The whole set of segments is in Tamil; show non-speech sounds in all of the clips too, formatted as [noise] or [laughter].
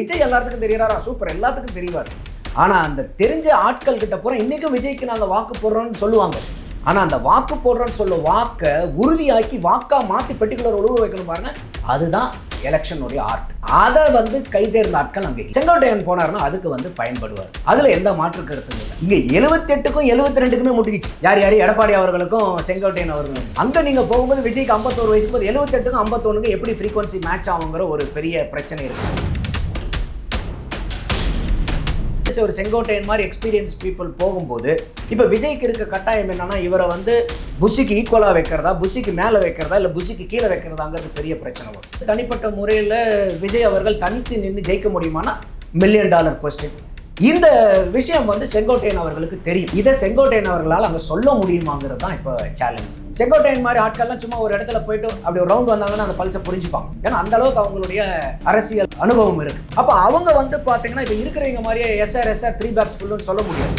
விஜய் எல்லாத்துக்கும் தெரியறாரா? சூப்பர். எல்லாத்துக்கும் தெரிவார். ஆனால் அந்த தெரிஞ்ச ஆட்கள் கிட்ட போகிற இன்றைக்கும் விஜய்க்கு நாங்கள் வாக்கு போடுறோம்னு சொல்லுவாங்க. ஆனால் அந்த வாக்கு போடுறோன்னு சொல்ல வாக்கை உறுதியாக்கி வாக்கா மாற்றி பெட்டிகுலர் ஒழுங்கு வைக்கணும் பாருங்க. அதுதான் எலெக்ஷனுடைய ஆர்ட். அதை வந்து கைதேர்ந்த ஆட்கள் அங்கே. செங்கோட்டையன் போனார்னா அதுக்கு வந்து பயன்படுவார். அதில் எந்த மாற்று கருத்தும் இல்லை. இங்கே எழுபத்தெட்டுக்கும் எழுபத்தி ரெண்டுக்குமே முட்டிக்கிச்சு. யார் யார்? எடப்பாடி அவர்களுக்கும் செங்கோட்டையன் அவர்களுக்கும். அங்கே நீங்கள் போகும்போது விஜய்க்கு ஐம்பத்தோரு வயசு போது எழுபத்தெட்டுக்கும் ஐம்பத்தொன்னுக்கும் எப்படி ஃப்ரீக்வன்சி மேட்ச் ஆகுங்கிற ஒரு பெரிய பிரச்சனை இருக்குது ஒரு செங்கோட்டையன் மாதிரி எக்ஸ்பீரியன்ஸ் பீப்புள் போகும்போது இப்போ விஜய்க்கு இருக்க கட்டாயம் என்னன்னா இவரை வந்து புஷிக்கு ஈக்குவலாக வைக்கிறதா புஷிக்கு மேலே வைக்கிறதா இல்லை புஷிக்கு கீழே வைக்கிறதாங்கிறது பெரிய பிரச்சனை வரும். தனிப்பட்ட முறையில் விஜய் அவர்கள் தனித்து நின்று ஜெயிக்க முடியுமானா மில்லியன் டாலர் கொஸ்டின் இந்த விஷயம் வந்து செங்கோட்டையன் அவர்களுக்கு தெரியும். இதை செங்கோட்டையன் அவர்களால் அங்கே சொல்ல முடியுமாங்கிறது தான் இப்போ சேலஞ்ச் செங்கோட்டையன் மாதிரி ஆட்கள்லாம் சும்மா ஒரு இடத்துல போயிட்டு அப்படி ஒரு ரவுண்ட் வந்தாங்கன்னா அந்த பல்சை புரிஞ்சுப்பாங்க. ஏன்னா அந்த அளவுக்கு அவங்களுடைய அரசியல் அனுபவம் இருக்கு. அப்போ அவங்க வந்து பார்த்தீங்கன்னா இப்போ இருக்கிறவங்க மாதிரியே எஸ்ஆர் எஸ்ஆர் த்ரீ பேக்ஸ் ஃபுல்லுன்னு சொல்ல முடியாது.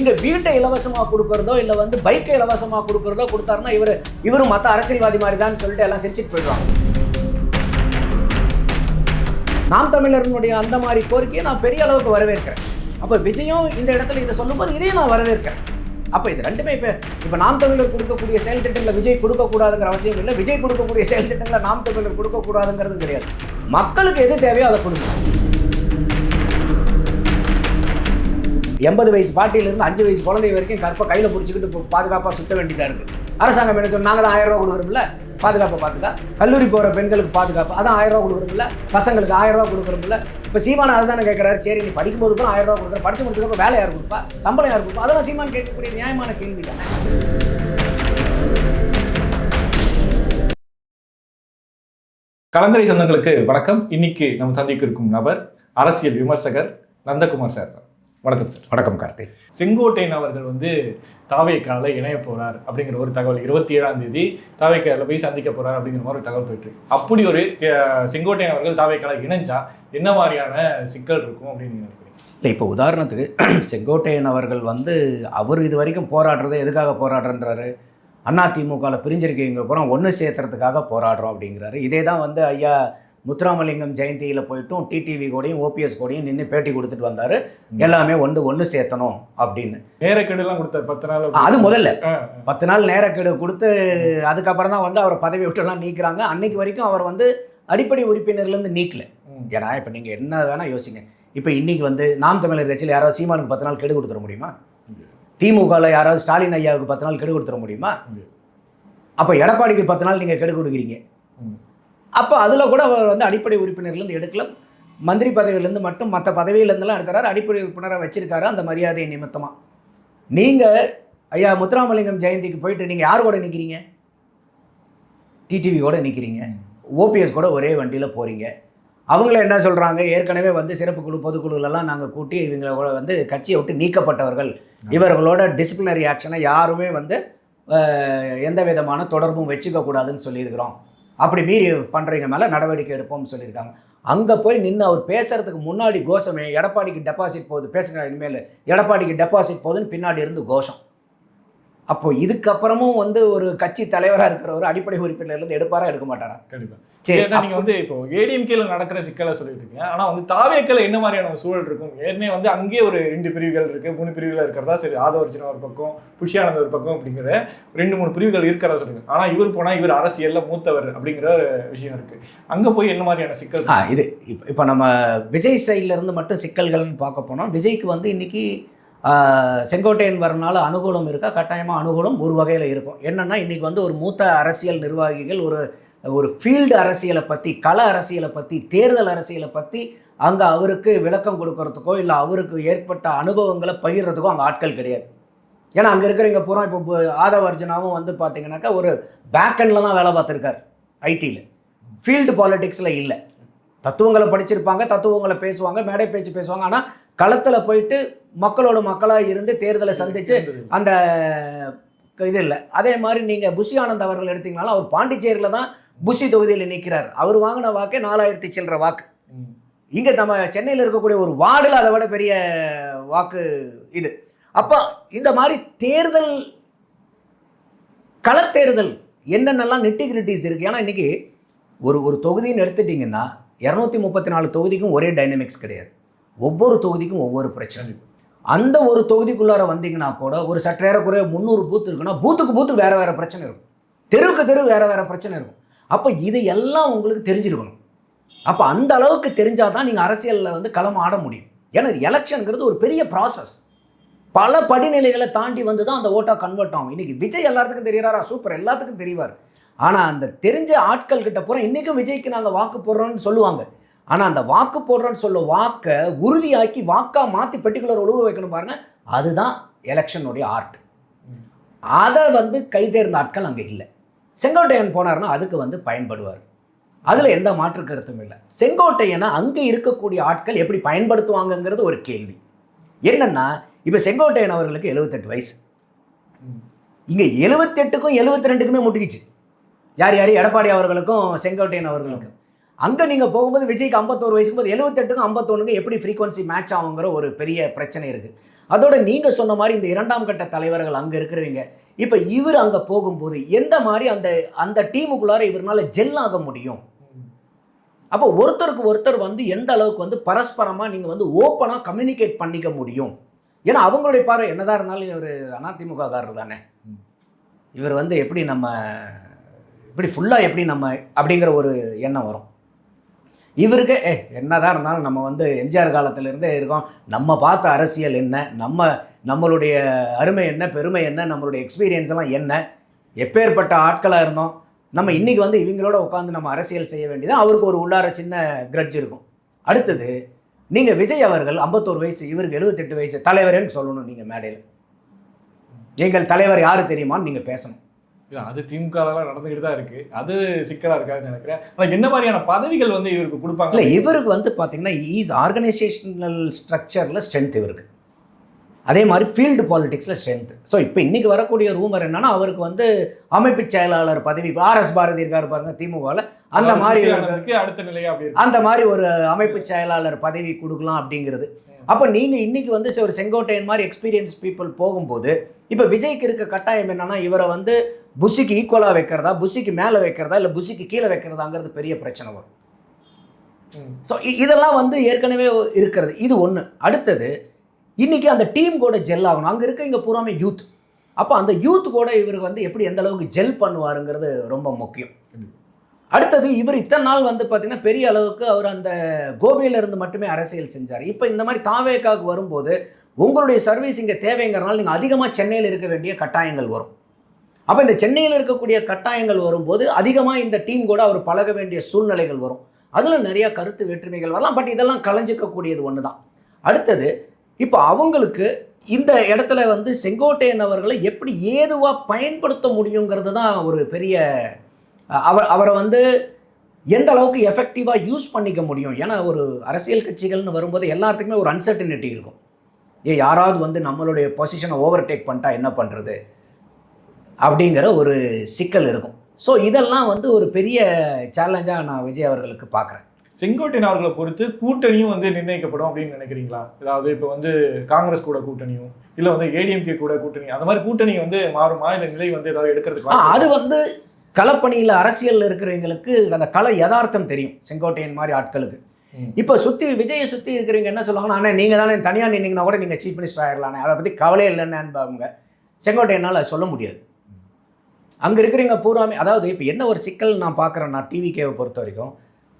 இங்க வீட்டை இலவசமா கொடுக்கறதோ இல்ல வந்து பைக்கை இலவசமா கொடுக்கறதோ கொடுத்தாருன்னா இவர் இவரும் மத்த அரசியல்வாதி மாதிரி தான் சொல்லிட்டு எல்லாம் சிரிச்சிட்டு போயிடுவாங்க. நாம் தமிழர்களுடைய அந்த மாதிரி கோரிக்கையை நான் பெரிய அளவுக்கு வரவேற்கிறேன். அப்போ விஜயும் இந்த இடத்துல இதை சொல்லும்போது இதையும் நான் வரவேற்கிறேன். அப்போ இது ரெண்டுமே இப்போ இப்போ நாம் தமிழர் கொடுக்கக்கூடிய செயல் திட்டங்களை விஜய் கொடுக்கக்கூடாதுங்கிற அவசியம் இல்லை. விஜய் கொடுக்கக்கூடிய செயல் திட்டங்களை நாம் தமிழர் கொடுக்கக்கூடாதுங்கிறது கிடையாது. மக்களுக்கு எது தேவையோ அதை கொடுங்க. எண்பது வயசு பாட்டியிலிருந்து அஞ்சு வயசு குழந்தை வரைக்கும் கற்பை கையில் பிடிச்சிக்கிட்டு பாதுகாப்பாக சுத்த வேண்டியதாக இருக்குது அரசாங்கம் என்ன சொன்னால் நாங்கள் தான் ஆயிரம் ரூபா கொடுக்குறோம்ல. பாதுகாப்பை பார்த்துக்கா. கல்லூரி போகிற பெண்களுக்கு பாதுகாப்பு. அதான் ஆயிரம் ரூபா கொடுக்குறோம்ல. பசங்களுக்கு ஆயிரம் ரூபா கொடுக்குறோம்ல. இப்போ சீமான் அதை தானே கேட்குறாரு சரி நீ படிக்கும்போது கூட ஆயிரம் ரூபா கொடுக்குற. படிச்சு முடிச்சதுக்கு வேலை யார் கொடுப்பா? சம்பளம் யார் கொடுப்பா? அதெல்லாம் சீமான் கேட்கக்கூடிய நியாயமான கேள்வி தானே. கலந்தரை சொந்தங்களுக்கு வணக்கம். இன்னைக்கு நம்ம சந்திக்க இருக்கும் நபர் அரசியல் விமர்சகர் நந்தகுமார் சார். தான் வணக்கம் சார். வணக்கம் கார்த்திக் செங்கோட்டையன் அவர்கள் வந்து தாவேக்கால இணைய போறார் அப்படிங்கிற ஒரு தகவல் இருபத்தி ஏழாம் தேதி தாவேக்கால போய் சந்திக்க போறார் அப்படிங்கிற மாதிரி ஒரு தகவல் போயிட்டு. அப்படி ஒரு செங்கோட்டையன் அவர்கள் தாவேக்கால இணைஞ்சா என்ன மாதிரியான சிக்கல் இருக்கும் அப்படின்னு இல்லை இப்போ உதாரணத்துக்கு [clears throat] செங்கோட்டையன் அவர்கள் வந்து அவர் இது வரைக்கும் போராடுறது எதுக்காக போராடுறன்றாரு? அதிமுகவில் பிரிஞ்சிருக்கீங்க பூரா ஒன்று சேர்த்துறதுக்காக போராடுறோம் அப்படிங்கிறாரு. இதே தான் வந்து ஐயா முத்துராமலிங்கம் ஜெயந்தியில் போயிட்டும் டிடிவி கூடயும் ஓபிஎஸ் கூடயும் நின்று பேட்டி கொடுத்துட்டு வந்தார். எல்லாமே ஒன்று ஒன்று சேர்த்தணும் அப்படின்னு. நேரக்கெடுலாம் கொடுத்தார் பத்து நாள் அது முதல்ல. பத்து நாள் நேரக்கெடு கொடுத்து அதுக்கப்புறம் தான் வந்து அவரை பதவி விட்டுலாம் நீக்குறாங்க. அன்னைக்கு வரைக்கும் அவர் வந்து அடிப்படை உறுப்பினர்லேருந்து நீக்கல. ஏன்னா இப்போ நீங்கள் என்ன வேணால் யோசிங்க. இப்போ இன்னைக்கு வந்து நாம் தமிழர் கட்சியில் யாராவது சீமானுக்கு பத்து நாள் கெடு கொடுத்துட முடியுமா? திமுகவில் யாராவது ஸ்டாலின் ஐயாவுக்கு பத்து நாள் கெடு கொடுத்துட முடியுமா. அப்போ எடப்பாடிக்கு பத்து நாள் நீங்கள் கெடு கொடுக்குறீங்க. அப்போ அதில் கூட அவர் வந்து அடிப்படை உறுப்பினர்லேருந்து எடுக்கல. மந்திரி பதவியிலேருந்து மட்டும் மற்ற பதவியிலேருந்துலாம் எடுக்கிறாரு அடிப்படை உறுப்பினரை வச்சிருக்காரு அந்த மரியாதை நிமித்தமாக நீங்கள் ஐயா முத்துராமலிங்கம் ஜெயந்திக்கு போயிட்டு நீங்கள் யார் கூட நிற்கிறீங்க டிடிவி கூட நிற்கிறீங்க ஓபிஎஸ் கூட ஒரே வண்டியில் போகிறீங்க அவங்கள என்ன சொல்கிறாங்க ஏற்கனவே வந்து சிறப்பு குழு பொதுக்குழுலெல்லாம் நாங்கள் கூட்டி இவங்களோட வந்து கட்சியை விட்டு நீக்கப்பட்டவர்கள். இவர்களோட டிசிப்ளினரி ஆக்ஷனை யாருமே வந்து எந்த விதமான தொடர்பும் வச்சுக்க கூடாதுன்னு சொல்லியிருக்கிறோம். அப்படி மீறி பண்ணுறவங்க மேலே நடவடிக்கை எடுப்போம்னு சொல்லியிருக்காங்க. அங்கே போய் நின்று அவர் பேசுகிறதுக்கு முன்னாடி கோஷமே எடப்பாடிக்கு டெபாசிட் போகுது. பேசுங்க இனிமேல். எடப்பாடிக்கு டெபாசிட் போகுதுன்னு பின்னாடி இருந்து கோஷம். அப்போ இதுக்கப்புறமும் வந்து ஒரு கட்சி தலைவராக இருக்கிறவர் அடிப்படை உறுப்பினர்லேருந்து எடுப்பாரா எடுக்க மாட்டாரா கண்டிப்பா. சரி ஏன்னா நீங்க வந்து இப்போ ஏடிஎம்கேல நடக்கிற சிக்கலை சொல்லிட்டு இருக்கீங்க. ஆனா வந்து தாவேக்கல என்ன மாதிரியான சூழல் இருக்கும்? ஏற்கனவே வந்து அங்கேயே ஒரு ரெண்டு பிரிவுகள் இருக்கு. மூணு பிரிவுகள் இருக்கிறதா? சரி ஆதவர்ஜனா ஒரு பக்கம் புஷியானந்த் ஒரு பக்கம் அப்படிங்கிற ரெண்டு மூணு பிரிவுகள் இருக்கிறதா சொல்லுங்க. ஆனா இவர் போனா இவர் அரசியல்ல மூத்தவர் அப்படிங்கிற ஒரு விஷயம் இருக்கு. அங்க போய் என்ன மாதிரியான சிக்கல் இது இப்போ நம்ம விஜய் சைடுல இருந்து மட்டும் சிக்கல்கள்னு பார்க்க போனோம் விஜய்க்கு வந்து இன்னைக்கு செங்கோட்டையன் வரனால அனுகூலம் இருக்கா? கட்டாயமாக அனுகூலம் ஒரு வகையில் இருக்கும். என்னென்னா இன்றைக்கி வந்து ஒரு மூத்த அரசியல் நிர்வாகிகள் ஒரு ஒரு ஃபீல்டு அரசியலை பற்றி கள அரசியலை பற்றி தேர்தல் அரசியலை பற்றி அங்கே அவருக்கு விளக்கம் கொடுக்கறதுக்கோ இல்லை அவருக்கு ஏற்பட்ட அனுபவங்களை பகிர்றதுக்கோ அங்கே ஆட்கள் கிடையாது. ஏன்னா அங்கே இருக்கிறவங்க பூரா இப்போ ஆதவ அர்ஜுனாவும் வந்து பார்த்தீங்கன்னாக்கா ஒரு பேக்கெண்டில் தான் வேலை பார்த்துருக்காரு ஐடியில் ஃபீல்டு பாலிட்டிக்ஸில் இல்லை. தத்துவங்களை படிச்சிருப்பாங்க தத்துவங்களை பேசுவாங்க மேடை பேச்சு பேசுவாங்க. ஆனால் களத்தில் போயிட்டு மக்களோட மக்களாக இருந்து தேர்தலை சந்தித்து அந்த இது இல்லை. அதே மாதிரி நீங்கள் புஷி ஆனந்த் அவர்கள் எடுத்தீங்கனாலும் அவர் பாண்டிச்சேரியில் தான் புஷி தொகுதியில் நிற்கிறார் அவர் வாங்கின வாக்கு நாலாயிரத்தி சில்லற வாக்கு. இங்கே நம்ம சென்னையில் இருக்கக்கூடிய ஒரு வார்டில் அதை விட பெரிய வாக்கு இது. அப்போ இந்த மாதிரி தேர்தல் களத்தேர்தல் என்னென்னலாம் நெட்டிகிரிட்டிஸ் இருக்குது ஏன்னா இன்றைக்கி ஒரு ஒரு தொகுதின்னு எடுத்துட்டிங்கன்னா இரநூத்தி முப்பத்தி நாலு தொகுதிக்கும் ஒரே டைனமிக்ஸ் கிடையாது. ஒவ்வொரு தொகுதிக்கும் ஒவ்வொரு பிரச்சனை. அந்த ஒரு தொகுதிக்குள்ளார வந்தீங்கன்னா கூட ஒரு சற்றேறக்குறைய முந்நூறு பூத் இருக்குன்னா பூத்துக்கு பூத்து வேறு வேறு பிரச்சனை இருக்கும். தெருவுக்கு தெரு வேறு வேறு பிரச்சனை இருக்கும். அப்போ இது எல்லாம் உங்களுக்கு தெரிஞ்சிருக்கணும். அப்போ அந்த அளவுக்கு தெரிஞ்சால் தான் நீங்கள் அரசியலில் வந்து களம் ஆட முடியும். ஏன்னா எலெக்ஷனுங்கிறது ஒரு பெரிய ப்ராசஸ் பல படிநிலைகளை தாண்டி வந்து தான் அந்த ஓட்டாக கன்வெர்ட் ஆகும். இன்றைக்கி விஜய் எல்லாத்துக்கும் தெரியறாரா? சூப்பர். எல்லாத்துக்கும் தெரிவார். ஆனால் அந்த தெரிஞ்ச ஆட்கள் கிட்ட போகிற இன்றைக்கும் விஜய்க்கு நாங்கள் வாக்கு போடுறோம்னு சொல்லுவாங்க. ஆனால் அந்த வாக்கு போடுறேன்னு சொல்ல வாக்கை உறுதியாக்கி வாக்காக மாற்றி பெர்டிகுலர் ஒழுங்கு வைக்கணும் பாருங்க. அதுதான் எலெக்ஷனுடைய ஆர்ட் அதை வந்து கைதேர்ந்த ஆட்கள் அங்கே இல்லை. செங்கோட்டையன் போனார்னா அதுக்கு வந்து பயன்படுவார். அதில் எந்த மாற்று கருத்தும் இல்லை. செங்கோட்டையனை அங்கே இருக்கக்கூடிய ஆட்கள் எப்படி பயன்படுத்துவாங்கங்கிறது ஒரு கேள்வி. என்னன்னா இப்போ செங்கோட்டையன் அவர்களுக்கு எழுபத்தெட்டு வயசு. இங்கே எழுபத்தெட்டுக்கும் எழுபத்தி ரெண்டுக்குமே முட்டிக்கிச்சு. யார் யார்? எடப்பாடி அவர்களுக்கும் செங்கோட்டையன் அவர்களுக்கும். அங்கே நீங்கள் போகும்போது விஜய்க்கு ஐம்பத்தோரு வயசுக்கு போது எழுபத்தெட்டுக்கும் ஐம்பத்தொன்னுக்கு எப்படி ஃப்ரீக்வன்சி மேட்ச் ஆகுங்கிற ஒரு பெரிய பிரச்சனை இருக்குது அதோட நீங்கள் சொன்ன மாதிரி இந்த இரண்டாம் கட்ட தலைவர்கள் அங்கே இருக்கிறவங்க இப்போ இவர் அங்கே போகும்போது எந்த மாதிரி அந்த அந்த டீமுக்குள்ளார இவரால் ஜெல் ஆக முடியும்? அப்போ ஒருத்தருக்கு ஒருத்தர் வந்து எந்த அளவுக்கு வந்து பரஸ்பரமாக நீங்கள் வந்து ஓப்பனாக கம்யூனிகேட் பண்ணிக்க முடியும்? ஏன்னா அவங்களுடைய பார்வை என்னதான் இருந்தாலும் இவர் அதிமுககாரர் தானே. இவர் வந்து எப்படி நம்ம இப்படி ஃபுல்லாக எப்படி நம்ம அப்படிங்கிற ஒரு எண்ணம் வரும். இவருக்கு ஏ என்னதான் இருந்தாலும் நம்ம வந்து எம்ஜிஆர் காலத்திலேருந்தே இருக்கோம். நம்ம பார்த்த அரசியல் என்ன? நம்ம நம்மளுடைய அருமை என்ன? பெருமை என்ன? நம்மளுடைய எக்ஸ்பீரியன்ஸ் எல்லாம் என்ன? எப்பேற்பட்ட ஆட்களாக இருந்தோம்? நம்ம இன்றைக்கி வந்து இவங்களோட உட்காந்து நம்ம அரசியல் செய்ய வேண்டியது அவருக்கு ஒரு உள்ளார சின்ன கிரட்ஜ் இருக்கும். அடுத்தது நீங்கள் விஜய் அவர்கள் ஐம்பத்தோரு வயசு இவருக்கு எழுபத்தெட்டு வயசு தலைவரேன்னு சொல்லணும் நீங்கள் மேடையில். எங்கள் தலைவர் யாரு தெரியுமான்னு நீங்கள் பேசணும். இல்ல அது திமுக நடந்துகிட்டு தான் இருக்கு. அது சிக்கலா இருக்காதுன்னு நினைக்கிறேன். ஆனா என்ன மாதிரியான பதவிகள் வந்து இவருக்கு கொடுப்பாங்க? இல்லை இவருக்கு வந்து பார்த்தீங்கன்னா ஈஸ் ஆர்கனைசேஷனல் ஸ்ட்ரக்சரில் ஸ்ட்ரென்த் இவருக்கு. அதே மாதிரி ஃபீல்டு பாலிடிக்ஸில் ஸ்ட்ரென்த் ஸோ இப்போ இன்னைக்கு வரக்கூடிய ரூமர் என்னன்னா அவருக்கு வந்து அமைப்பு செயலாளர் பதவி ஆர்எஸ் பாரதி இருக்காரு பாருங்க திமுகவில் அந்த மாதிரி அடுத்த நிலையா அந்த மாதிரி ஒரு அமைப்பு செயலாளர் பதவி கொடுக்கலாம் அப்படிங்கிறது. அப்போ நீங்கள் இன்னைக்கு வந்து ஒரு செங்கோட்டையன் மாதிரி எக்ஸ்பீரியன்ஸ் பீப்புள் போகும்போது இப்போ விஜய்க்கு இருக்க கட்டாயம் என்னன்னா இவரை வந்து புஷிக்கு ஈக்குவலாக வைக்கிறதா புஷிக்கு மேலே வைக்கிறதா இல்லை புஷிக்கு கீழே வைக்கிறதாங்கிறது பெரிய பிரச்சனை வரும். ஸோ இதெல்லாம் வந்து ஏற்கனவே இருக்கிறது. இது ஒன்று அடுத்தது இன்னைக்கு அந்த டீம் கூட ஜெல் ஆகணும். அங்கே இருக்க இங்கே பூராமே யூத் அப்போ அந்த யூத் கூட இவருக்கு வந்து எப்படி எந்த அளவுக்கு ஜெல் பண்ணுவாருங்கிறது ரொம்ப முக்கியம். அடுத்தது இவர் இத்தனை நாள் வந்து பார்த்தீங்கன்னா பெரிய அளவுக்கு அவர் அந்த கோபியில இருந்து மட்டுமே அரசியல் செஞ்சார். இப்போ இந்த மாதிரி தாவேக்காவுக்கு வரும்போது உங்களுடைய சர்வீஸ் இங்கே தேவைங்கிறனால நீங்கள் அதிகமாக சென்னையில் இருக்க வேண்டிய கட்டாயங்கள் வரும். அப்போ இந்த சென்னையில் இருக்கக்கூடிய கட்டாயங்கள் வரும்போது அதிகமாக இந்த டீம் கூட அவர் பழக வேண்டிய சூழ்நிலைகள் வரும். அதில் நிறைய கருத்து வேற்றுமைகள் வரலாம். பட் இதெல்லாம் கலைஞ்சிக்கக்கூடியது ஒன்று தான் அடுத்தது இப்போ அவங்களுக்கு இந்த இடத்துல வந்து செங்கோட்டையன் அவர்களை எப்படி ஏதுவாக பயன்படுத்த முடியுங்கிறது தான் ஒரு பெரிய அவர் அவரை வந்து எந்த அளவுக்கு எஃபெக்டிவாக யூஸ் பண்ணிக்க முடியும்? ஏன்னா ஒரு அரசியல் கட்சிகள்னு வரும்போது எல்லாத்துக்குமே ஒரு அன்சர்டினிட்டி இருக்கும். ஏ யாராவது வந்து நம்மளுடைய பொசிஷனை ஓவர்டேக் பண்ணிட்டா என்ன பண்ணுறது அப்படிங்கிற ஒரு சிக்கல் இருக்கும். ஸோ இதெல்லாம் வந்து ஒரு பெரிய சேலஞ்சாக நான் விஜய் அவர்களுக்கு பார்க்குறேன். செங்கோட்டையன் அவர்களை பொறுத்து கூட்டணியும் வந்து நிர்ணயிக்கப்படும் அப்படின்னு நினைக்கிறீங்களா? அதாவது இப்போ வந்து காங்கிரஸ் கூட கூட்டணியும் இல்ல வந்து ஏடிஎம்கே கூட கூட்டணி அந்த மாதிரி கூட்டணி வந்து மாறுமா? இல்ல நிலை வந்து ஏதாவது எடுக்கிறதுக்கு அது? வந்து களப்பணியில் அரசியலில் இருக்கிறவங்களுக்கு அந்த கள யதார்த்தம் தெரியும் செங்கோட்டையன் மாதிரி ஆட்களுக்கு. இப்போ சுற்றி விஜயை சுற்றி இருக்கிறவங்க என்ன சொல்லுவாங்கன்னா அண்ணா நீங்கள் தானே தனியாக நின்னீங்கன்னா கூட நீங்கள் சீஃப் மினிஸ்டர் ஆயிடலானே அதை பற்றி கவலையே இல்லைன்னு அவங்க செங்கோட்டையனால் சொல்ல முடியாது. அங்கே இருக்கிறவங்க பூராமே அதாவது இப்போ என்ன ஒரு சிக்கல் நான் பார்க்குறேன்னா டிவிகேவை பொறுத்த வரைக்கும்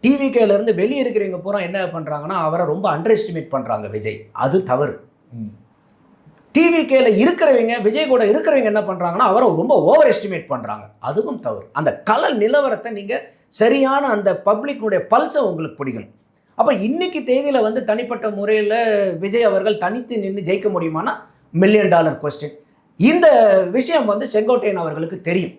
டிவிகேலேருந்து வெளியே இருக்கிறவங்க பூரா என்ன பண்ணுறாங்கன்னா அவரை ரொம்ப அண்டர் எஸ்டிமேட் பண்ணுறாங்க விஜய். அது தவறு. டிவிகேல இருக்கிறவங்க விஜய் கூட இருக்கிறவங்க என்ன பண்ணுறாங்கன்னா அவரை ரொம்ப ஓவர் எஸ்டிமேட் பண்ணுறாங்க அதுவும் தவறு. அந்த கல நிலவரத்தை நீங்கள் சரியான அந்த பப்ளிக்னுடைய பல்ஸை உங்களுக்கு பிடிக்கணும். அப்போ இன்னைக்கு தேதியில் வந்து தனிப்பட்ட முறையில் விஜய் அவர்கள் தனித்து நின்று ஜெயிக்க முடியுமானா மில்லியன் டாலர் கொஸ்டின் இந்த விஷயம் வந்து செங்கோட்டையன் அவர்களுக்கு தெரியும்.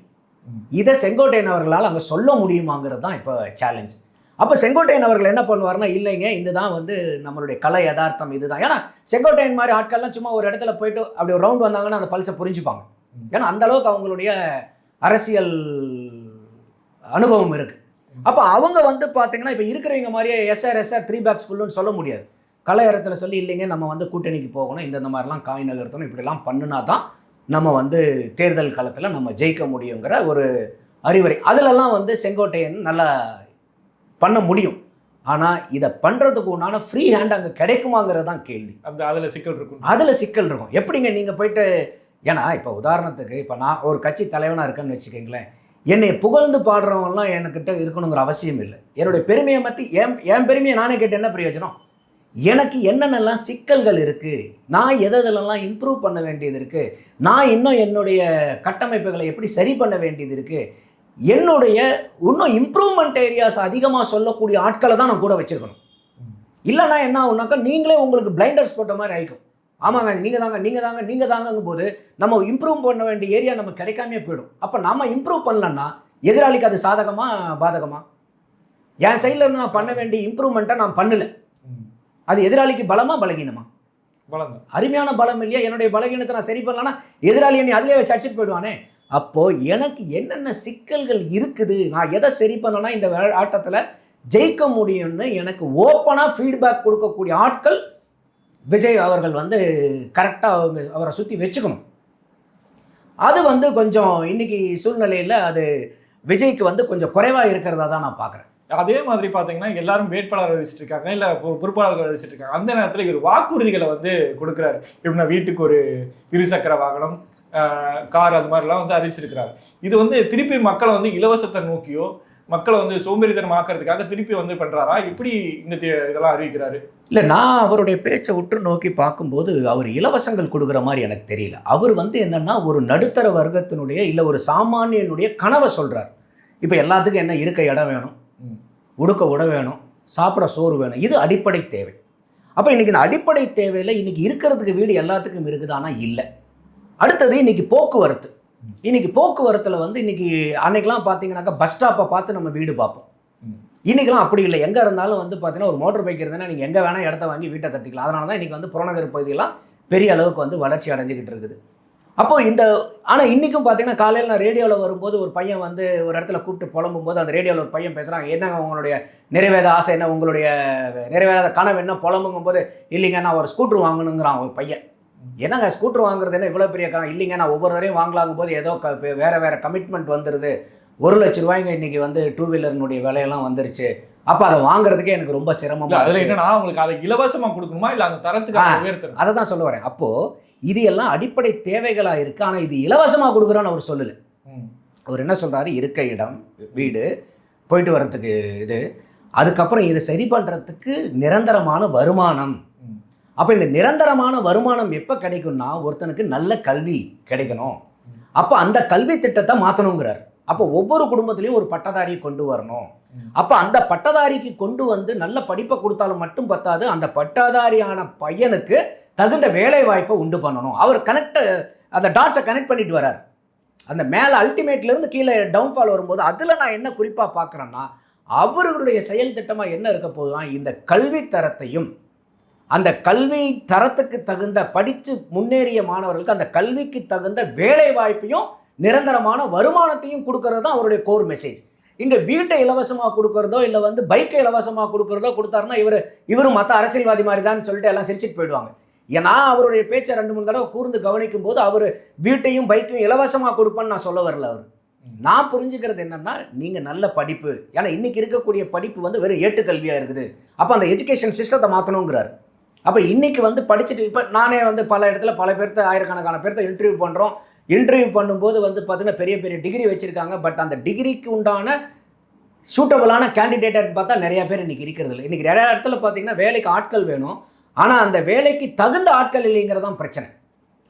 இதை செங்கோட்டையன் அவர்களால் அங்கே சொல்ல முடியுமாங்கிறது தான் இப்போ சேலஞ்ச் அப்போ செங்கோட்டையன் அவர்கள் என்ன பண்ணுவார்னா இல்லைங்க இதுதான் வந்து நம்மளுடைய கலை யதார்த்தம் இதுதான். ஏன்னா செங்கோட்டையன் மாதிரி ஆட்கள்லாம் சும்மா ஒரு இடத்துல போயிட்டு அப்படி ஒரு ரவுண்ட் வந்தாங்கன்னா அந்த பல்ஸை புரிஞ்சுப்பாங்க. ஏன்னா அந்த அளவுக்கு அவங்களுடைய அரசியல் அனுபவம் இருக்கு. அப்போ அவங்க வந்து பார்த்தீங்கன்னா இப்போ இருக்கிறவங்க மாதிரியே எஸ்ஆர் எஸ்ஆர் த்ரீ பேக்ஸ் ஃபுல்லுன்னு சொல்ல முடியாது. கலையரத்துல சொல்லி இல்லைங்க நம்ம வந்து கூட்டணிக்கு போகணும் இந்த மாதிரிலாம் காய் நகர்த்தணும் இப்படிலாம் பண்ணுனா தான் நம்ம வந்து தேர்தல் காலத்தில் நம்ம ஜெயிக்க முடியுங்கிற ஒரு அறிவுரை. அதிலெல்லாம் வந்து செங்கோட்டையன் நல்லா பண்ண முடியும். ஆனால் இதை பண்ணுறதுக்கு உண்டான ஃப்ரீ ஹேண்ட் அங்கே கிடைக்குமாங்கிறது தான் கேள்வி. அந்த அதுல சிக்கல் இருக்கும். அதில் சிக்கல் இருக்கும். எப்படிங்க நீங்கள் போயிட்டு ஏன்னா இப்போ உதாரணத்துக்கு இப்போ நான் ஒரு கட்சி தலைவனாக இருக்கேன்னு வச்சுக்கோங்களேன். என்னை புகழ்ந்து பாடுறவங்கலாம் என்கிட்ட இருக்கணுங்கிற அவசியம் இல்லை. என்னுடைய பெருமையை பற்றி என் என் பெருமையை நானே கேட்டு என்ன பிரயோஜனம்? எனக்கு என்னென்னலாம் சிக்கல்கள் இருக்குது நான் எதெல்லாம் இம்ப்ரூவ் பண்ண வேண்டியது இருக்குது நான் இன்னும் என்னுடைய கட்டமைப்புகளை எப்படி சரி பண்ண வேண்டியது இருக்குது என்னுடைய இன்னும் இம்ப்ரூவ்மெண்ட் ஏரியாஸ் அதிகமாக சொல்லக்கூடிய ஆட்களை தான் நான் கூட வச்சுருக்கணும். இல்லைன்னா என்ன ஆகுனாக்கா நீங்களே உங்களுக்கு பிளைண்டர்ஸ் போட்ட மாதிரி ஆகிக்கும் ஆமாங்க நீங்கள் தாங்க நீங்கள் தாங்க நீங்கள் தாங்கும் போது நம்ம இம்ப்ரூவ் பண்ண வேண்டிய ஏரியா நமக்கு கிடைக்காமே போயிடும். அப்போ நம்ம இம்ப்ரூவ் பண்ணலன்னா எதிராளிக்கு அது சாதகமாக பாதகமாக என் சைடில் இருந்து நான் பண்ண வேண்டிய இம்ப்ரூவ்மெண்ட்டை நான் பண்ணலை. அது எதிராளிக்கு பலமா பலகீனமா? பலம் அருமையான பலம் இல்லையா? என்னுடைய பலகீனத்தை நான் சரி பண்ணலன்னா எதிராளி என்னை அதிலே வச்சு அடிச்சுட்டு போயிடுவானே? அப்போ எனக்கு என்னென்ன சிக்கல்கள் இருக்குது? நான் எதை சரி பண்ணனா இந்த ஆட்டத்துல ஜெயிக்க முடியும்னு எனக்கு ஓப்பனாக ஃபீட்பேக் கொடுக்கக்கூடிய ஆட்கள் விஜய் அவர்கள் வந்து கரெக்டாக அவங்க அவரை சுற்றி வச்சுக்கணும். அது வந்து கொஞ்சம் இன்னைக்கு சூழ்நிலையில் அது விஜய்க்கு வந்து கொஞ்சம் குறைவாக இருக்கிறதா தான் நான் பார்க்குறேன். அதே மாதிரி பார்த்தீங்கன்னா எல்லாரும் வேட்பாளர் அறிவிச்சிட்டு இருக்காங்க இல்ல பொறுப்பாளர்கள் அறிவிச்சிட்டு இருக்காங்க அந்த நேரத்தில் இவர் வாக்குறுதிகளை வந்து கொடுக்குறாரு. எப்படின்னா வீட்டுக்கு ஒரு இருசக்கர வாகனம் கார் அது மாதிரிலாம் வந்து அறிவிச்சிருக்கிறாரு. இது வந்து திருப்பி மக்களை வந்து இலவசத்தை நோக்கியோ மக்களை வந்து சோம்பேறித்தனம் ஆக்கிறதுக்காக திருப்பி வந்து பண்ணுறாரா எப்படி இந்த இதெல்லாம் அறிவிக்கிறாரு? இல்லை நான் அவருடைய பேச்சை உற்று நோக்கி பார்க்கும்போது அவர் இலவசங்கள் கொடுக்குற மாதிரி எனக்கு தெரியல. அவர் வந்து என்னென்னா ஒரு நடுத்தர வர்க்கத்தினுடைய இல்லை ஒரு சாமானியனுடைய கனவை சொல்கிறார் இப்போ எல்லாத்துக்கும் என்ன இருக்க இடம் வேணும்? உடுக்க உட வேணும் சாப்பிட சோறு வேணும். இது அடிப்படை தேவை. அப்போ இன்றைக்கி இந்த அடிப்படை தேவையில் இன்றைக்கி இருக்கிறதுக்கு வீடு எல்லாத்துக்கும் இருக்குது ஆனால் இல்லை. அடுத்தது இன்னைக்கு போக்குவரத்து. இன்னைக்கு போக்குவரத்தில் வந்து இன்னைக்கு அன்றைக்கெலாம் பார்த்தீங்கன்னாக்கா பஸ் ஸ்டாப்பை பார்த்து நம்ம வீடு பார்ப்போம். இன்றைக்கெலாம் அப்படி இல்லை. எங்கே இருந்தாலும் வந்து பார்த்தீங்கன்னா ஒரு மோட்டர் பைக் இருந்ததுன்னா நீங்கள் எங்கே வேணால் இடத்த வாங்கி வீட்டை கட்டிக்கலாம். அதனால தான் இன்றைக்கி வந்து புறநகர் பகுதியெல்லாம் பெரிய அளவுக்கு வந்து வளர்ச்சி அடைஞ்சிக்கிட்டு இருக்குது. அப்போ இந்த ஆனால் இன்றைக்கும் பார்த்தீங்கன்னா காலையில் நான் ரேடியோவில் வரும்போது ஒரு பையன் வந்து ஒரு இடத்துல கூப்பிட்டு புலம்பும் போது அந்த ரேடியோவில் ஒரு பையன் பேசுகிறாங்க என்னங்க உங்களுடைய நிறைவேத ஆசை என்ன உங்களுடைய நிறைவேறாத கனவு என்ன புலம்புங்கும் போது இல்லைங்க நான் ஒரு ஸ்கூட்ரு வாங்கணுங்கிறான் ஒரு பையன். என்னங்க ஸ்கூட்ரு வாங்குறது என்ன இவ்வளோ பெரிய கனவு? இல்லைங்க நான் ஒவ்வொரு தடவையும் வாங்கலாங்கும் போது ஏதோ க வேறு வேறு கமிட்மெண்ட் வந்துடுது ஒரு லட்ச ரூபாய்ங்க இன்றைக்கி வந்து டூ வீலர்னுடைய விலையெல்லாம் வந்துருச்சு. அப்போ அதை வாங்குறதுக்கே எனக்கு ரொம்ப இல்ல சிரமமாக அதுல என்னன்னா உங்களுக்கு அதை இலவசமா கொடுக்கணுமா? இல்ல அந்த தரத்துக்கு அதை தான் சொல்ல வரேன். அப்போது இது எல்லாம் அடிப்படை தேவைகளாக இருக்குது ஆனால் இது இலவசமாக கொடுக்குறோன்னு அவர் சொல்லலை. அவர் என்ன சொல்றாரு? இருக்க இடம் வீடு போயிட்டு வர்றதுக்கு இது. அதுக்கப்புறம் இதை சரி பண்ணுறதுக்கு நிரந்தரமான வருமானம். அப்போ இந்த நிரந்தரமான வருமானம் எப்போ கிடைக்கும்னா ஒருத்தனுக்கு நல்ல கல்வி கிடைக்கணும். அப்போ அந்த கல்வி திட்டத்தை மாற்றணுங்கிறார் அப்போ ஒவ்வொரு குடும்பத்திலையும் ஒரு பட்டதாரியை கொண்டு வரணும். அப்போ அந்த பட்டதாரிக்கு கொண்டு வந்து நல்ல படிப்பை கொடுத்தாலும் மட்டும் பத்தாது. அந்த பட்டதாரியான பையனுக்கு தகுந்த வேலை வாய்ப்பை உண்டு பண்ணணும். அவர் கனெக்ட் அந்த டாட்ஸை கனெக்ட் பண்ணிட்டு வரார். அந்த மேலே அல்டிமேட்லேருந்து கீழே டவுன்ஃபால் வரும்போது அதில் நான் என்ன குறிப்பாக பார்க்குறேன்னா அவர்களுடைய செயல் திட்டமாக என்ன இருக்க போதுனா இந்த கல்வி தரத்தையும் அந்த கல்வி தரத்துக்கு தகுந்த படித்து முன்னேறிய மாணவர்களுக்கு அந்த கல்விக்கு தகுந்த வேலை வாய்ப்பையும் நிரந்தரமான வருமானத்தையும் கொடுக்கறது தான் அவருடைய கோர் மெசேஜ் இங்கே வீட்டை இலவசமாக கொடுக்கறதோ இல்லை வந்து பைக்கை இலவசமாக கொடுக்கறதோ கொடுத்தாருன்னா இவர் இவரும் மற்ற அரசியல்வாதி மாதிரி தான் சொல்லிட்டு எல்லாம் சிரிச்சிட்டு போயிடுவாங்க. ஏன்னா அவருடைய பேச்சை ரெண்டு மூணு தடவை கூர்ந்து கவனிக்கும் போது அவர் வீட்டையும் பைக்கையும் இலவசமாக கொடுப்பேன்னு நான் சொல்ல வரல அவர். நான் புரிஞ்சுக்கிறது என்னன்னா நீங்கள் நல்ல படிப்பு. ஏன்னா இன்னைக்கு இருக்கக்கூடிய படிப்பு வந்து வெறும் ஏட்டுக்கல்வியாக இருக்குது. அப்போ அந்த எஜுகேஷன் சிஸ்டத்தை மாற்றணுங்கிறார் அப்போ இன்னைக்கு வந்து படிச்சுட்டு இப்போ நானே வந்து பல இடத்துல பல பேர்த்த ஆயிரக்கணக்கான பேர்த்த இன்டர்வியூ பண்ணுறோம் இன்டர்வியூ பண்ணும்போது வந்து பார்த்தீங்கன்னா பெரிய பெரிய டிகிரி வச்சுருக்காங்க. பட் அந்த டிகிரிக்கு உண்டான சூட்டபிளான கேண்டிடேட் பார்த்தா நிறைய பேர் இன்றைக்கி இருக்கிறது இல்லை இன்றைக்கி நிறைய இடத்துல பார்த்தீங்கன்னா வேலைக்கு ஆட்கள் வேணும். ஆனால் அந்த வேலைக்கு தகுந்த ஆட்கள் இல்லைங்கிறது தான் பிரச்சனை.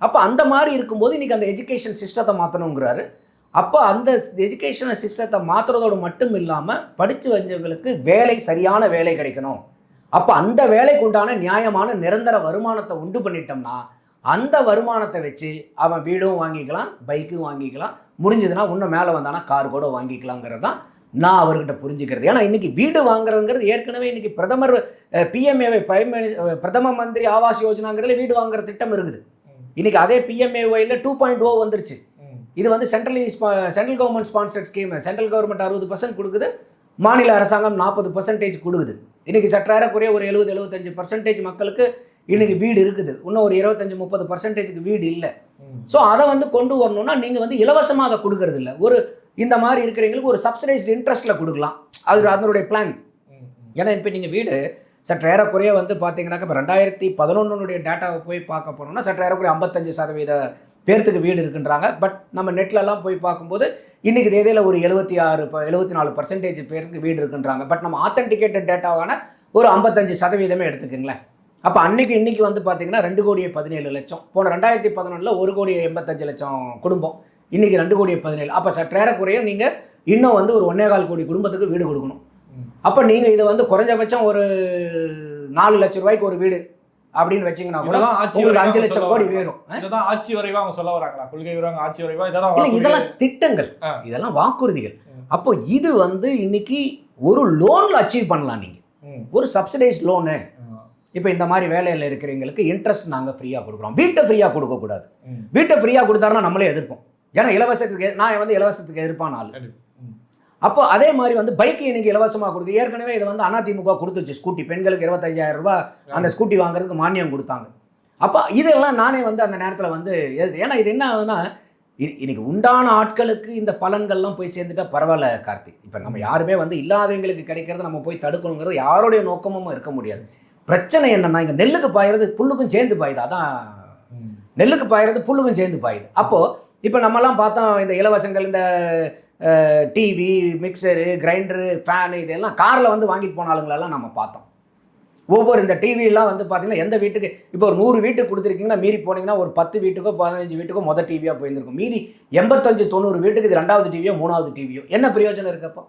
அப்போ அந்த மாதிரி இருக்கும்போது இன்றைக்கி அந்த எஜுகேஷன் சிஸ்டத்தை மாற்றணுங்கிறாரு அப்போ அந்த எஜுகேஷன் சிஸ்டத்தை மாற்றுறதோடு மட்டும் இல்லாமல் படித்து வந்தவங்களுக்கு வேலை சரியான வேலை கிடைக்கணும். அப்போ அந்த வேலைக்கு உண்டான நியாயமான நிரந்தர வருமானத்தை உண்டு பண்ணிட்டோம்னா அந்த வருமானத்தை வச்சு அவன் வீடும் வாங்கிக்கலாம் பைக்கும் வாங்கிக்கலாம். முடிஞ்சதுன்னா இன்னும் மேலே வந்தானா கார் கூட வாங்கிக்கலாங்கிறது தான் நான் அவர்கிட்ட புரிஞ்சுக்கிறது. ஏன்னா இன்னைக்கு வீடு வாங்குறதுங்கிறது ஏற்கனவே இன்னைக்கு பிரதமர் பிஎம்ஏவை பிரைம் மினிஸ்டர் பிரதம மந்திரி ஆவாஸ் யோஜனாங்கிறதுல வீடு வாங்குற திட்டம் இருக்குது. இன்னைக்கு அதே பிஎம்ஏஒயில் டூ பாயிண்ட் ஓ வந்துருச்சு. இது வந்து centrally central government sponsored scheme central government அறுபது பர்சன்ட் கொடுக்குது. மாநில அரசாங்கம் நாற்பது பர்சன்டேஜ் கொடுக்குது. இன்னைக்கு சற்றாயிரக்குறைய ஒரு எழுபது எழுபத்தஞ்சு பர்சன்டேஜ் மக்களுக்கு இன்னைக்கு வீடு இருக்குது. இன்னும் ஒரு இருபத்தஞ்சு முப்பது பர்சன்டேஜுக்கு வீடு இல்லை. ஸோ அதை வந்து கொண்டு வரணும்னா நீங்கள் வந்து இலவசமாக அதை கொடுக்கறது இல்லை ஒரு இந்த மாதிரி இருக்கிறவங்களுக்கு ஒரு சப்சிடைஸ்டு இன்ட்ரெஸ்ட்டில் கொடுக்கலாம். அது அதனுடைய பிளான் ஏன்னா இப்போ நீங்கள் வீடு சற்று ஏறக்குறைய வந்து பார்த்தீங்கன்னாக்கா இப்போ ரெண்டாயிரத்தி பதினொன்னுடைய டேட்டாவை போய் பார்க்க போனோம்னா சற்று ஏறக்குறைய ஐம்பத்தஞ்சு சதவீத பேர்த்துக்கு வீடு இருக்குன்றாங்க. பட் நம்ம நெட்லலாம் போய் பார்க்கும்போது இன்னைக்கு தேதியில் ஒரு எழுபத்தி ஆறு எழுபத்தி நாலு பர்சன்டேஜ் பேருக்கு வீடு இருக்குன்றாங்க. பட் நம்ம ஆத்தென்டிகேட்டட் டேட்டாவான ஒரு ஐம்பத்தஞ்சு சதவீதமே எடுத்துக்கங்களேன். அப்போ அன்னைக்கு இன்னைக்கு வந்து பார்த்தீங்கன்னா ரெண்டு கோடியே பதினேழு லட்சம். போன ரெண்டாயிரத்தி பதினொன்றில் ஒரு கோடியே எண்பத்தஞ்சு லட்சம் குடும்பம். இன்னைக்கு ரெண்டு கோடியே பதினேழு அப்போ சற்றேறக்குறைய நீங்கள் இன்னும் வந்து ஒரு ஒன்னே கால் கோடி குடும்பத்துக்கு வீடு கொடுக்கணும். அப்போ நீங்கள் இதை வந்து குறைஞ்சபட்சம் ஒரு நாலு லட்சம் ரூபாய்க்கு ஒரு வீடு அப்படின்னு வச்சீங்கன்னா கூட உங்களுக்கு அஞ்சு லட்சம் கோடி? வேறும் ஆட்சி வரைவா அவங்க சொல்ல வராங்களா கொள்கை ஆட்சி வரைவா இதெல்லாம் இல்லை வாக்குறுதி. இதெல்லாம் திட்டங்கள். இதெல்லாம் வாக்குறுதிகள். அப்போ இது வந்து இன்னைக்கு ஒரு லோன்ல அச்சீவ் பண்ணலாம் நீங்கள் ம். ஒரு சப்சிடைஸ் லோனு. இப்போ இந்த மாதிரி வேலையில் இருக்கிறவங்களுக்கு இன்ட்ரெஸ்ட் நாங்கள் ஃப்ரீயாக கொடுக்குறோம் வீட்டை ஃப்ரீயாக கொடுக்கக்கூடாது. வீட்டை ஃப்ரீயாக கொடுத்தாருன்னா நம்மளே எதிர்ப்போம் ஏன்னா இலவசத்துக்கு நான் வந்து இலவசத்துக்கு எதிர்ப்பான ஆள். அப்போ அதே மாதிரி வந்து பைக்கு இன்னைக்கு இலவசமாக கொடுக்கு. ஏற்கனவே இதை வந்து அதிமுக கொடுத்துச்சு ஸ்கூட்டி பெண்களுக்கு இருபத்தஞ்சாயிரம் ரூபாய் அந்த ஸ்கூட்டி வாங்குறதுக்கு மானியம் கொடுத்தாங்க. அப்போ இதெல்லாம் நானே வந்து அந்த நேரத்தில் வந்து எது- ஏன்னா இது என்ன ஆகுதுன்னா இன்னைக்கு உண்டான ஆட்களுக்கு இந்த பலன்கள்லாம் போய் சேர்ந்துட்டா பரவாயில்ல கார்த்தி. இப்போ நம்ம யாருமே வந்து இல்லாதவங்களுக்கு கிடைக்கிறத நம்ம போய் தடுக்கணுங்கிறது யாருடைய நோக்கமும் இருக்க முடியாது. பிரச்சனை என்னன்னா இங்கே நெல்லுக்கு பாயிறது புல்லுக்கும் சேர்ந்து பாயுது. அதான். நெல்லுக்கு பாயிறது புல்லுக்கும் சேர்ந்து பாயுது. அப்போது இப்போ நம்மலாம் பார்த்தோம் இந்த இலவசங்கள் இந்த டிவி மிக்சரு கிரைண்டரு ஃபேனு இதெல்லாம் காரில் வந்து வாங்கிட்டு போன ஆளுங்களெல்லாம் நம்ம பார்த்தோம். ஒவ்வொரு இந்த டிவிலாம் வந்து பார்த்தீங்கன்னா எந்த வீட்டுக்கு இப்போ ஒரு நூறு வீட்டுக்கு கொடுத்துருக்கீங்கன்னா மீறி போனீங்கன்னா ஒரு பத்து வீட்டுக்கோ பதினஞ்சு வீட்டுக்கோ மொதல் டிவியாக போயிருந்திருக்கும். மீதி எண்பத்தஞ்சு தொண்ணூறு வீட்டுக்கு இது ரெண்டாவது டிவியோ மூணாவது டிவியோ என்ன பிரயோஜனம் இருக்கப்போ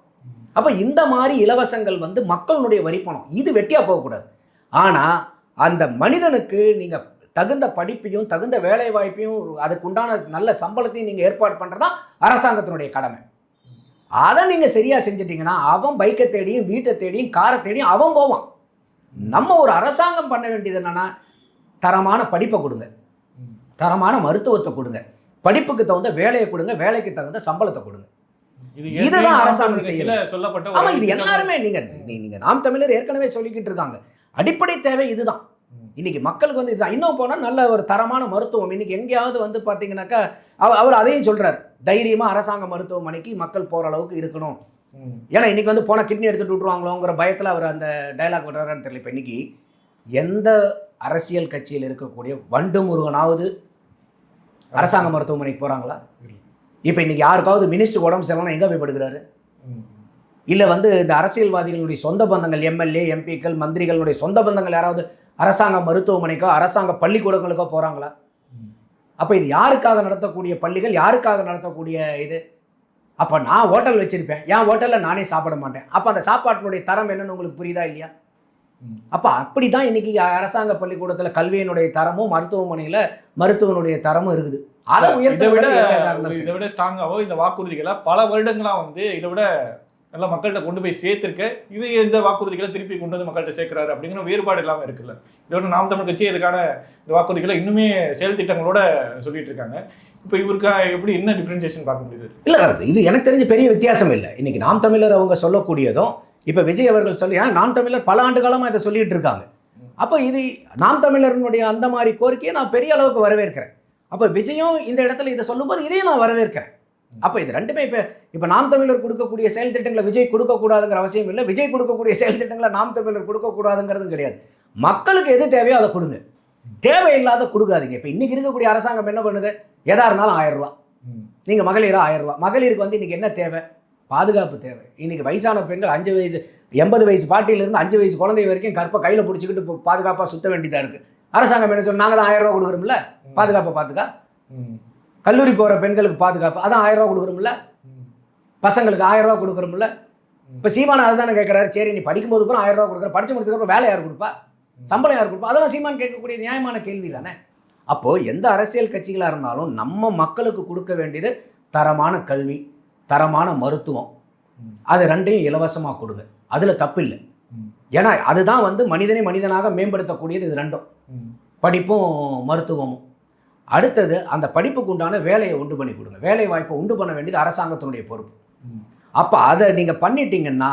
அப்போ? இந்த மாதிரி இலவசங்கள் வந்து மக்களுடைய வரிப்பணம் இது வெட்டியாக போகக்கூடாது. ஆனால் அந்த மனிதனுக்கு நீங்கள் தகுந்த படிப்பையும் தகுந்த வேலை வாய்ப்பையும் அதுக்கு உண்டான நல்ல சம்பளத்தையும் நீங்கள் ஏற்பாடு பண்ணுறது தான் அரசாங்கத்தினுடைய கடமை. அதை நீங்கள் சரியாக செஞ்சிட்டீங்கன்னா அவன் பைக்கை தேடியும் வீட்டை தேடியும் காரை தேடியும் அவன் போவான். நம்ம ஒரு அரசாங்கம் பண்ண வேண்டியது என்னன்னா தரமான படிப்பை கொடுங்க. தரமான மருத்துவத்தை கொடுங்க. படிப்புக்கு தகுந்த வேலையை கொடுங்க வேலைக்கு தகுந்த சம்பளத்தை கொடுங்க. இது இதுதான் அரசாங்கம் கட்சியில சொல்லப்பட்ட ஒரு ஆமா இது. எல்லாருமே நீங்க நீ- நீங்க நாம் தமிழர் ஏற்கனவே சொல்லிக்கிட்டு இருக்காங்க. அடிப்படை தேவை இதுதான். ம். இன்னைக்கு மக்களுக்கு வந்து இதுதான் இன்னும் போனால் நல்ல ஒரு தரமான மருத்துவம் இன்னைக்கு எங்கேயாவது வந்து பார்த்தீங்கன்னாக்கா அவ- அவர் அதையும் சொல்றார் தைரியமா அரசாங்க மருத்துவமனைக்கு மக்கள் போற அளவுக்கு இருக்கணும். ஏன்னா இன்னைக்கு வந்து போன கிட்னி எடுத்துட்டு விட்டுருவாங்களோங்கிற பயத்தில் அவர் அந்த டைலாக் விடுறாருன்னு தெரியல இப்போ இன்னைக்கு எந்த அரசியல் கட்சியில் இருக்கக்கூடிய வண்டு முருகனாவது அரசாங்க மருத்துவமனைக்கு போகிறாங்களா. இப்போ இன்னைக்கு யாருக்காவது மினிஸ்டர் உடம்பு சரியில்லைன்னா எங்கே போய் படுக்கிறாரு. இல்லை வந்து இந்த அரசியல்வாதிகளுடைய சொந்த பந்தங்கள் எம்எல்ஏ எம்பிக்கள் மந்திரிகளுடைய சொந்த பந்தங்கள் யாராவது அரசாங்க மருத்துவமனைக்கோ அரசாங்க பள்ளிக்கூடங்களுக்கோ போகிறாங்களா. அப்போ இது யாருக்காக நடத்தக்கூடிய பள்ளிகள் யாருக்காக நடத்தக்கூடிய இது அப்போ நான் ஹோட்டல் வச்சுருப்பேன் என் ஹோட்டலில் நானே சாப்பிட மாட்டேன் அப்போ அந்த சாப்பாட்டினுடைய தரம் என்னன்னு உங்களுக்கு புரியுதா இல்லையா. அப்போ அப்படி தான் இன்றைக்கி அரசாங்க பள்ளிக்கூடத்தில் கல்வியினுடைய தரமும் மருத்துவமனையில் மருத்துவனுடைய தரமும் இருக்குது அதை விட உயர்த்த இருந்தாலும் இதை. விட ஸ்ட்ராங்காவோ இந்த வாக்குறுதிகளை பல வருடங்களா வந்து இதை விட நல்லா மக்கள்கிட்ட கொண்டு போய் சேர்த்துருக்க இவங்க எந்த வாக்குறுதிகளை திருப்பி கொண்டு வந்து மக்கள்கிட்ட சேர்க்குறாரு அப்படிங்கிற வேறுபாடு இல்லாமல் இருக்குல்ல. இதோட நாம் தமிழ் கட்சி இதுக்கான இந்த வாக்குறுதிகளை இன்னுமே செயல் திட்டங்களோட சொல்லிட்டு இருக்காங்க. இப்போ இவருக்கு எப்படி என்ன டிஃப்ரென்சியேஷன் பார்க்க முடியுது? இல்லை இது எனக்கு தெரிஞ்ச பெரிய வித்தியாசம் இல்லை. இன்னைக்கு நாம் தமிழர் அவங்க சொல்லக்கூடியதும் இப்போ விஜய் அவர்கள் சொல்லி நாம் தமிழர் பல ஆண்டு காலமாக இதை சொல்லிட்டு இருக்காங்க. அப்போ இது நாம் தமிழர்களுடைய அந்த மாதிரி கோரிக்கையை நான் பெரிய அளவுக்கு வரவேற்கிறேன். அப்போ விஜயும் இந்த இடத்துல இதை சொல்லும்போது இதையும் நான் வரவேற்கிறேன். அப்போ இது ரெண்டுமே இப்போ இப்போ நாம் தமிழர் கொடுக்கக்கூடிய செயல் திட்டங்களை விஜய் கொடுக்கக்கூடாதுங்கிற அவசியம் இல்லை. விஜய் கொடுக்கக்கூடிய செயல் திட்டங்களை நாம் தமிழர் கொடுக்கக்கூடாதுங்கிறதும் கிடையாது. மக்களுக்கு எது தேவையோ அதை கொடுங்க. தேவையில்லாத கொடுக்காதீங்க. இப்போ இன்னைக்கு இருக்கக்கூடிய அரசாங்கம் என்ன பண்ணுது? எதா இருந்தாலும் ம். நீங்கள் மகளிரா ஆயிரம் ரூபா. மகளிருக்கு வந்து இன்னைக்கு என்ன தேவை? பாதுகாப்பு தேவை. இன்னைக்கு வயசான பெண்கள் அஞ்சு வயசு எண்பது வயசு பாட்டியிலிருந்து அஞ்சு வயசு குழந்தை வரைக்கும் கற்பை கையில் பிடிச்சிக்கிட்டு பாதுகாப்பாக சுத்த வேண்டியதாக இருக்குது அரசாங்கம் என்ன சொல்லி நாங்கள் தான் ஆயிரம் ரூபா கொடுக்குறோம்ல. பாதுகாப்பை பார்த்துக்கா. கல்லூரி போகிற பெண்களுக்கு பாதுகாப்பு. அதான் ஆயிரம் ரூபா கொடுக்குறோம்ல. பசங்களுக்கு ஆயிரம் ரூபா கொடுக்குறோம்ல? இப்போ சீமான் அதுதானே கேட்குறாரு சரி நீ படிக்கும்போது கூட ஆயிரம் ரூபா கொடுக்குற. படிச்சு முடிச்சதுக்கப்புறம் வேலை யார் கொடுப்பா? சம்பளம் யார் கொடுப்பா? அதெல்லாம் சீமான் கேட்கக்கூடிய நியாயமான கேள்வி தானே அப்போது எந்த அரசியல் கட்சிகளாக இருந்தாலும் நம்ம மக்களுக்கு கொடுக்க வேண்டியது தரமான கல்வி தரமான மருத்துவம். அது ரெண்டையும் இலவசமாக கொடுங்க. அதில் தப்பு இல்லை. ம். ஏன்னா அதுதான் வந்து மனிதனை மனிதனாக மேம்படுத்தக்கூடியது இது ரெண்டும். படிப்பும் மருத்துவமும். அடுத்தது அந்த படிப்புக்கு உண்டான வேலையை உண்டு பண்ணி கொடுங்க. வேலை வாய்ப்பை உண்டு பண்ண வேண்டியது அரசாங்கத்தினுடைய பொறுப்பு. அப்போ அதை நீங்கள் பண்ணிட்டீங்கன்னா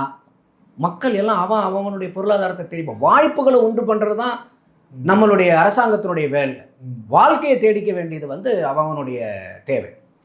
மக்கள் எல்லாம் அவன் அவனுடைய பொருளாதாரத்தை தெரியும் வாய்ப்புகளை உண்டு பண்ணுறது தான் நம்மளுடைய அரசாங்கத்தினுடைய வேலை. வாழ்க்கையை தேடிக்க வேண்டியது வந்து அவனுடைய தேவை.